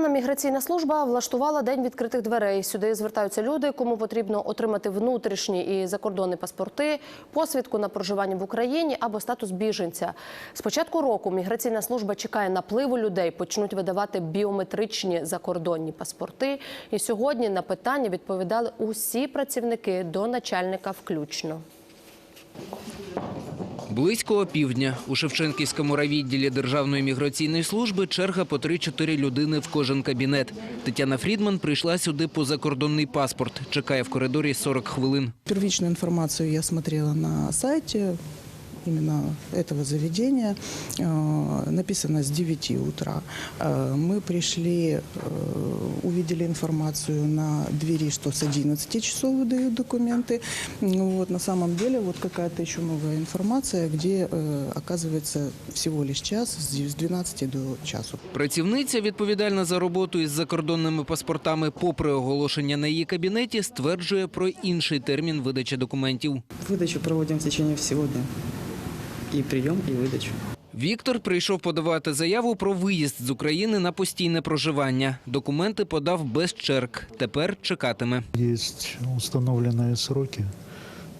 Державна міграційна служба влаштувала день відкритих дверей. Сюди звертаються люди, кому потрібно отримати внутрішні і закордонні паспорти, посвідку на проживання в Україні або статус біженця. З початку року міграційна служба чекає напливу людей, почнуть видавати біометричні закордонні паспорти. І сьогодні на питання відповідали усі працівники до начальника включно. Близько півдня у Шевченківському райвідділі Державної міграційної служби черга по 3-4 людини в кожен кабінет. Тетяна Фрідман прийшла сюди по закордонний паспорт. Чекає в коридорі 40 хвилин. Первічну інформацію я смотрела на сайте именно этого заведения. Э, Написано с 9 утра. Э, Мы пришли, э, увидели информацию на двери, что с 11 часов выдают документы. Ну Вот, на самом деле вот какая-то еще новая информация, где э, оказывается всего лишь час с 12 до часу. Працівниця, відповідальна за роботу із закордонними паспортами, попри оголошення на її кабінеті, стверджує про інший термін видачі документів. Выдачу проводим в течение всего дня. И прием, и выдачу. Віктор прийшов подавати заяву про виїзд з України на постійне проживання. Документи подав без черг. Тепер чекатиме. Есть установленные сроки,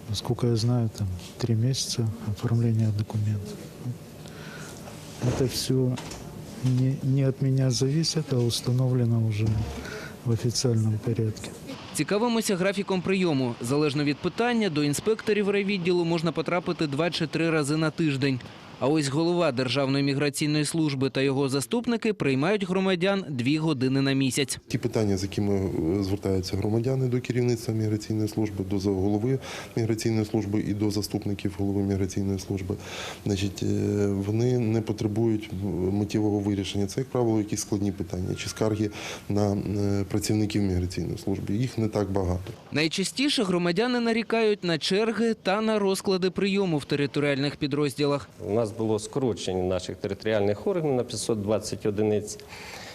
насколько я знаю, там три месяца оформления документов. Это все не, не от меня зависит, а установлено уже в официальном порядке. Цікавимося графіком прийому. Залежно від питання, до інспекторів райвідділу можна потрапити два чи три рази на тиждень. А ось голова Державної міграційної служби та його заступники приймають громадян дві години на місяць. Ті питання, з якими е, звертаються громадяни до керівництва міграційної служби, до голови міграційної служби і до заступників голови міграційної служби, значить, е, вони не потребують миттєвого вирішення. Це, як правило, якісь складні питання чи скарги на е, працівників міграційної служби. Їх не так багато. Найчастіше громадяни нарікають на черги та на розклади прийому в територіальних підрозділах. У нас було скорочення наших територіальних органів на 520 одиниць.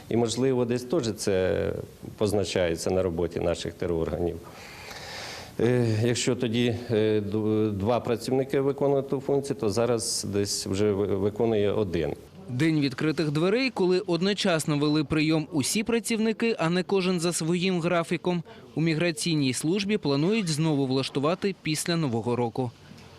І, можливо, десь теж це позначається на роботі наших терорганів. Е, Якщо тоді е, два працівники виконують ту функцію, то зараз десь вже виконує один. День відкритих дверей, коли одночасно вели прийом усі працівники, а не кожен за своїм графіком, у міграційній службі планують знову влаштувати після нового року.